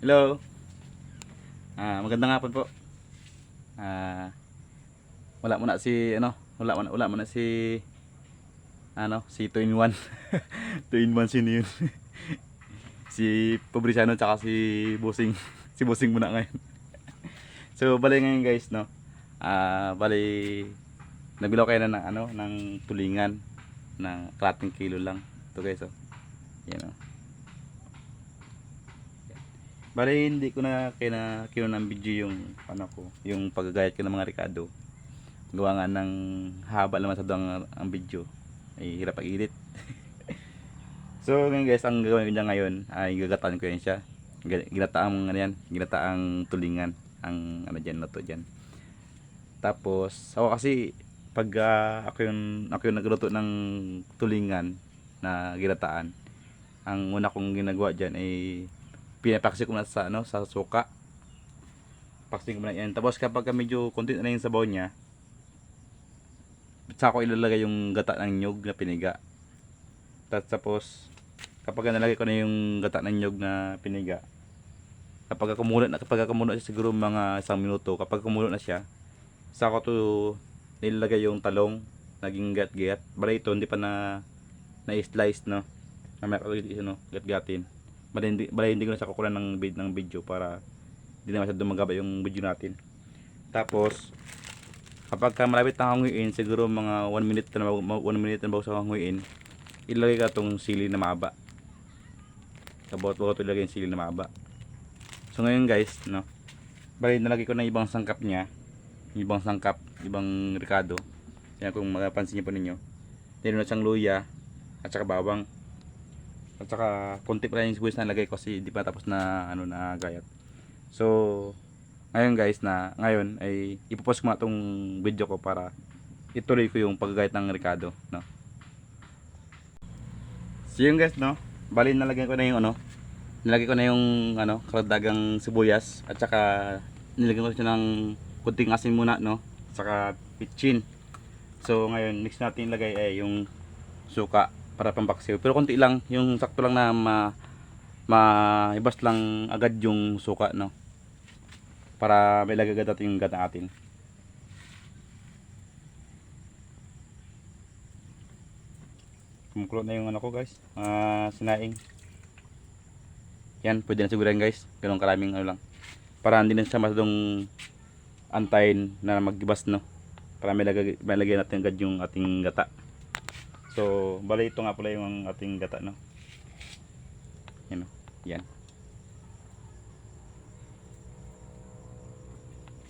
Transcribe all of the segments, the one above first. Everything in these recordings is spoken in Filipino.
Hello. Ah, magandang hapon po. Ah, wala muna si ano, wala muna, wala muna si ano, si 2 in 1. 2 in 1 sino yun? si Pobrisiano tsaka si Busing. si Busing muna ngayon. so, bali ngayon guys, no. Ah, bali nabilaw kayo na ng ano, ng tulingan na kalating kilo lang. Ito guys, oh. Yan oh. Bali hindi ko na kina kino ng video yung ano ko, yung paggagayat ko ng mga Ricardo. Gawa nga ng haba naman sa ang, ang video. Ay hirap pag-edit. so ngayon guys, ang gagawin ko niya ngayon ay gagataan ko yan siya. Gi- Ginataang ano yan, ginataang tulingan ang ano diyan na to diyan. Tapos ako kasi pag ah, ako yung ako yung nagluto ng tulingan na ginataan, ang una kong ginagawa diyan ay pinapaksi ko na sa ano sa suka. Paksi ko na yan. Tapos kapag ka medyo konti na yung sabaw niya, saka ko ilalagay yung gata ng nyog na piniga. Tapos, kapag nalagay ko na yung gata ng nyog na piniga, kapag kumulo na kapag kumulo siya siguro mga isang minuto, kapag kumulo na siya, saka ko to nilalagay yung talong naging gat-gat. Bala ito hindi pa na na-slice no. Na may kalagay no, gat-gatin. Bala hindi, bala hindi ko na siya kukulan ng, ng video para hindi na masyadong magaba yung video natin. Tapos, kapag ka malapit na hanguin, siguro mga 1 minute na 1 minute na bago sa hanguin, ilagay ka tong sili na mahaba. Kabot bago ito ilagay yung sili na mahaba. So ngayon guys, no. Bali nalagay ko na ibang sangkap niya. Ibang sangkap, ibang ricado. Yan kung mapapansin niyo po ninyo. Meron na siyang luya at saka bawang. At saka konti pa lang yung sibuyas na lagay ko kasi di pa tapos na ano na gayat. So ngayon guys na ngayon ay ipopost ko nga tong video ko para ituloy ko yung paggagayat ng Ricardo, no. So yun guys, no. Bali nalagyan ko na yung ano, nilagay ko na yung ano, karadagang sibuyas at saka nilagyan ko siya ng kunting asin muna, no. Saka pitchin. So ngayon, next natin ilagay ay yung suka para pampaksiw. Pero konti lang, yung sakto lang na ma maibas lang agad yung suka, no. Para may lagay agad natin yung gata natin. Kumukulo na yung ano ko guys, ah sinaing. Yan, pwede na siguro yan guys. Ganun karaming ano lang. Para hindi na siya masyadong antayin na magibas no. Para may lagay, may lagay natin agad yung ating gata. So, bali ito nga pala yung ating gata no. Yan. Yan.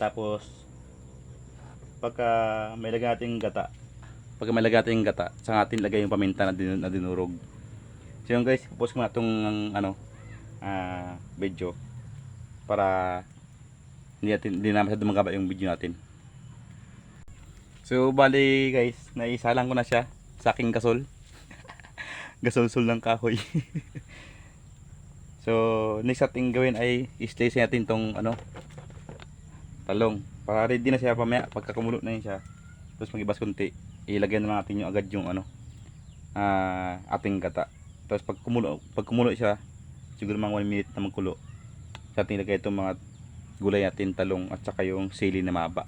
Tapos, pagka may lagay natin gata, pagka may lagay natin gata, sa atin lagay yung paminta na, din, na dinurog. So yun guys, post ko na itong ano, ah, video para hindi natin hindi na masyado magaba yung video natin. So bali guys, naisalang ko na siya sa aking gasol. Gasol-sol ng kahoy. so next ating gawin ay i-slice natin tong ano talong para ready na siya pamaya pagka kumulo na yun siya. Tapos magibas konti, ilagay na natin yung agad yung ano ah, ating gata. Tapos pag kumulo, pag kumulo siya, siguro mga 1 minute na magkulo. Sa ating ilagay itong mga gulay natin, talong at saka yung sili na maba.